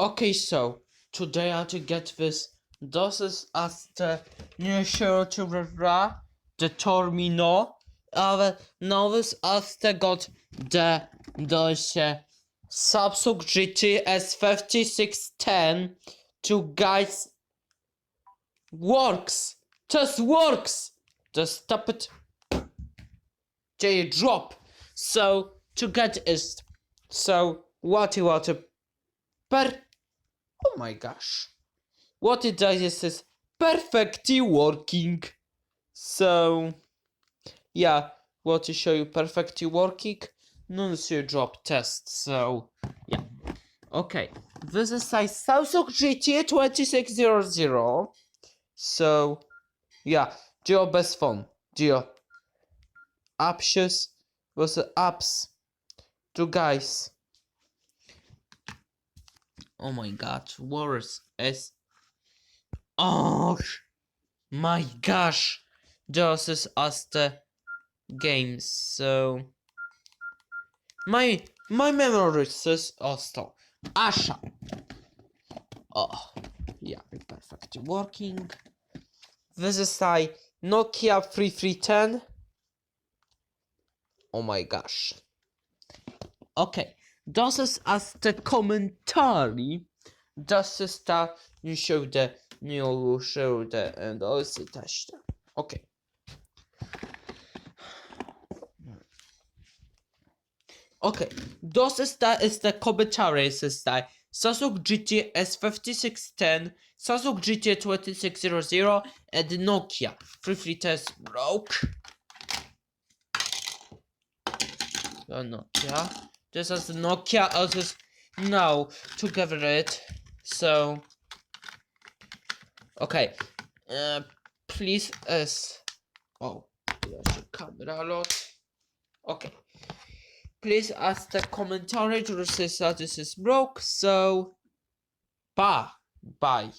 Okay, so today I to get this. Das ist as the new show to ra the Tormino. Ale nowy as the got the się Samsung GT S5610 to guys works. Just works. Just stop it. J drop. So to get is so what you want to per oh my gosh. What it does is is perfectly working. So yeah want to show you perfectly working? Non your drop test so yeah. Okay this is size Samsung GT 2600 so yeah Geo best phone Geo apps was apps? To guys Oh my god, worse is. Oh my gosh, this is us the games. So my my memory says also Asha. Oh yeah, perfectly working. This is a Nokia 3310. Oh my gosh. Okay. Das ist as te komentari. Das ist ta showde new showde and also też. Okay. Okay, das ist da ist der Kommentare ist da Samsung GT S5610, Samsung GT 2600 and Nokia 3310 broke. Uh, Nokia. This is the Nokia Others now to together it. So okay. Uh, please as oh there's a camera lot. Okay. Please ask the commentary to say that this is broke. So bye bye.